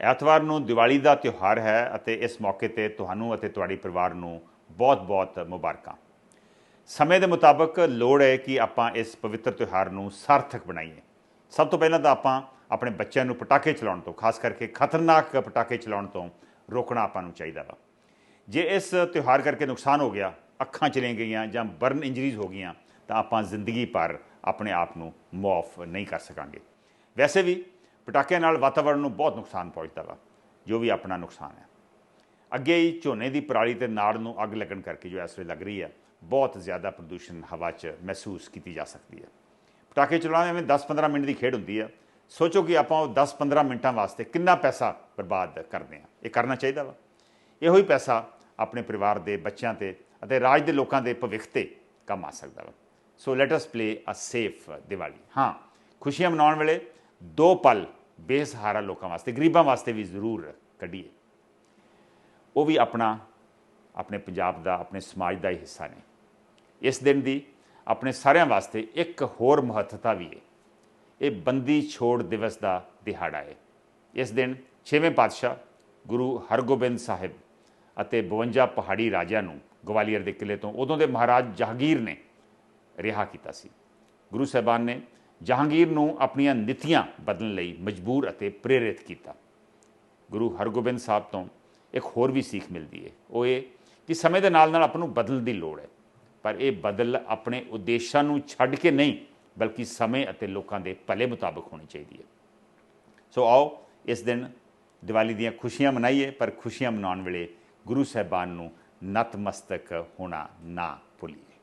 ਐਤਵਾਰ ਨੂੰ ਦੀਵਾਲੀ ਦਾ ਤਿਉਹਾਰ ਹੈ ਅਤੇ ਇਸ ਮੌਕੇ ਤੇ ਤੁਹਾਨੂੰ ਅਤੇ ਤੁਹਾਡੇ ਪਰਿਵਾਰ ਨੂੰ ਬਹੁਤ-ਬਹੁਤ ਮੁਬਾਰਕਾਂ। ਸਮੇਂ ਦੇ ਮੁਤਾਬਕ ਲੋੜ ਹੈ ਕਿ ਆਪਾਂ ਇਸ ਪਵਿੱਤਰ ਤਿਉਹਾਰ ਨੂੰ ਸਾਰਥਕ ਬਣਾਈਏ। ਸਭ ਤੋਂ ਪਹਿਲਾਂ ਤਾਂ ਆਪਾਂ ਆਪਣੇ ਬੱਚਿਆਂ ਨੂੰ ਪਟਾਕੇ ਚਲਾਉਣ ਤੋਂ, ਖਾਸ ਕਰਕੇ ਖਤਰਨਾਕ ਪਟਾਕੇ ਚਲਾਉਣ ਤੋਂ ਰੋਕਣਾ ਆਪਾਂ ਨੂੰ ਚਾਹੀਦਾ ਵਾ। ਜੇ ਇਸ ਤਿਉਹਾਰ ਕਰਕੇ ਨੁਕਸਾਨ ਹੋ ਗਿਆ, ਅੱਖਾਂ ਚਲੀਆਂ ਗਈਆਂ ਜਾਂ ਬਰਨ ਇੰਜਰੀਜ਼ ਹੋ ਗਈਆਂ, ਤਾਂ ਆਪਾਂ ਜ਼ਿੰਦਗੀ ਭਰ ਆਪਣੇ ਆਪ ਨੂੰ ਮੁਆਫ ਨਹੀਂ ਕਰ ਸਕਾਂਗੇ। ਵੈਸੇ ਵੀ ਪਟਾਕਿਆਂ ਨਾਲ ਵਾਤਾਵਰਣ ਨੂੰ ਬਹੁਤ ਨੁਕਸਾਨ ਪਹੁੰਚਦਾ ਵਾ, ਜੋ ਵੀ ਆਪਣਾ ਨੁਕਸਾਨ ਹੈ। ਅੱਗੇ ਹੀ ਝੋਨੇ ਦੀ ਪਰਾਲੀ ਤੇ ਨਾੜ ਨੂੰ ਅੱਗ ਲੱਗਣ ਕਰਕੇ ਜੋ ਇਸ ਵੇਲੇ ਲੱਗ ਰਹੀ ਹੈ, ਬਹੁਤ ਜ਼ਿਆਦਾ ਪ੍ਰਦੂਸ਼ਣ ਹਵਾ 'ਚ ਮਹਿਸੂਸ ਕੀਤੀ ਜਾ ਸਕਦੀ ਹੈ। ਪਟਾਕੇ ਚਲਾਉਣ ਐਵੇਂ 10-15 ਮਿੰਟ ਦੀ ਖੇਡ ਹੁੰਦੀ ਹੈ। ਸੋਚੋ ਕਿ ਆਪਾਂ ਉਹ 10-15 ਮਿੰਟਾਂ ਵਾਸਤੇ ਕਿੰਨਾ ਪੈਸਾ ਬਰਬਾਦ ਕਰਦੇ ਹਾਂ। ਇਹ ਕਰਨਾ ਚਾਹੀਦਾ ਵਾ। ਇਹੋ ਹੀ ਪੈਸਾ ਆਪਣੇ ਪਰਿਵਾਰ ਦੇ ਬੱਚਿਆਂ ਤੇ ਅਤੇ ਰਾਜ ਦੇ ਲੋਕਾਂ ਦੇ ਭਵਿੱਖ ਤੇ ਕੰਮ ਆ ਸਕਦਾ ਵਾ। So let us play a safe Diwali. ਹਾਂ, ਖੁਸ਼ੀਆਂ ਮਨਾਉਣ ਵੇਲੇ ਦੋ ਪਲ ਬੇਸਹਾਰਾ ਲੋਕਾਂ ਵਾਸਤੇ, ਗਰੀਬਾਂ ਵਾਸਤੇ ਵੀ ਜ਼ਰੂਰ ਕੱਢੀਏ। ਉਹ ਵੀ ਆਪਣਾ, ਆਪਣੇ ਪੰਜਾਬ ਦਾ, ਆਪਣੇ ਸਮਾਜ ਦਾ ਹੀ ਹਿੱਸਾ ਨੇ। ਇਸ ਦਿਨ ਦੀ ਆਪਣੇ ਸਾਰਿਆਂ ਵਾਸਤੇ ਇੱਕ ਹੋਰ ਮਹੱਤਤਾ ਵੀ ਹੈ। ਇਹ ਬੰਦੀ ਛੋੜ ਦਿਵਸ ਦਾ ਦਿਹਾੜਾ ਹੈ। ਇਸ ਦਿਨ ਛੇਵੇਂ ਪਾਤਸ਼ਾਹ ਗੁਰੂ ਹਰਗੋਬਿੰਦ ਸਾਹਿਬ ਅਤੇ 52 ਪਹਾੜੀ ਰਾਜਿਆਂ ਨੂੰ ਗਵਾਲੀਅਰ ਦੇ ਕਿਲੇ ਤੋਂ ਉਦੋਂ ਦੇ ਮਹਾਰਾਜ ਜਹਾਂਗੀਰ ਨੇ ਰਿਹਾ ਕੀਤਾ ਸੀ। ਗੁਰੂ ਸਾਹਿਬਾਨ ਨੇ ਜਹਾਂਗੀਰ ਨੂੰ ਆਪਣੀਆਂ ਨੀਤੀਆਂ ਬਦਲਣ ਲਈ ਮਜਬੂਰ ਅਤੇ ਪ੍ਰੇਰਿਤ ਕੀਤਾ। ਗੁਰੂ ਹਰਗੋਬਿੰਦ ਸਾਹਿਬ ਤੋਂ ਇੱਕ ਹੋਰ ਵੀ ਸਿੱਖ ਮਿਲਦੀ ਹੈ ਉਹ ਇਹ ਕਿ ਸਮੇਂ ਦੇ ਨਾਲ ਨਾਲ ਆਪ ਨੂੰ ਬਦਲਣ ਦੀ ਲੋੜ ਹੈ ਪਰ ਇਹ ਬਦਲ ਆਪਣੇ ਉਦੇਸ਼ਾਂ ਨੂੰ ਛੱਡ ਕੇ ਨਹੀਂ, ਬਲਕਿ ਸਮੇਂ ਅਤੇ ਲੋਕਾਂ ਦੇ ਭਲੇ ਮੁਤਾਬਕ ਹੋਣੀ ਚਾਹੀਦੀ ਹੈ ਸੋ ਆਓ ਇਸ ਦਿਨ ਦੀਵਾਲੀ ਦੀਆਂ ਖੁਸ਼ੀਆਂ ਮਨਾਈਏ, ਪਰ ਖੁਸ਼ੀਆਂ ਮਨਾਉਣ ਵੇਲੇ ਗੁਰੂ ਸਾਹਿਬਾਨ ਨੂੰ ਨਤਮਸਤਕ ਹੋਣਾ ਨਾ ਭੁੱਲੀਏ।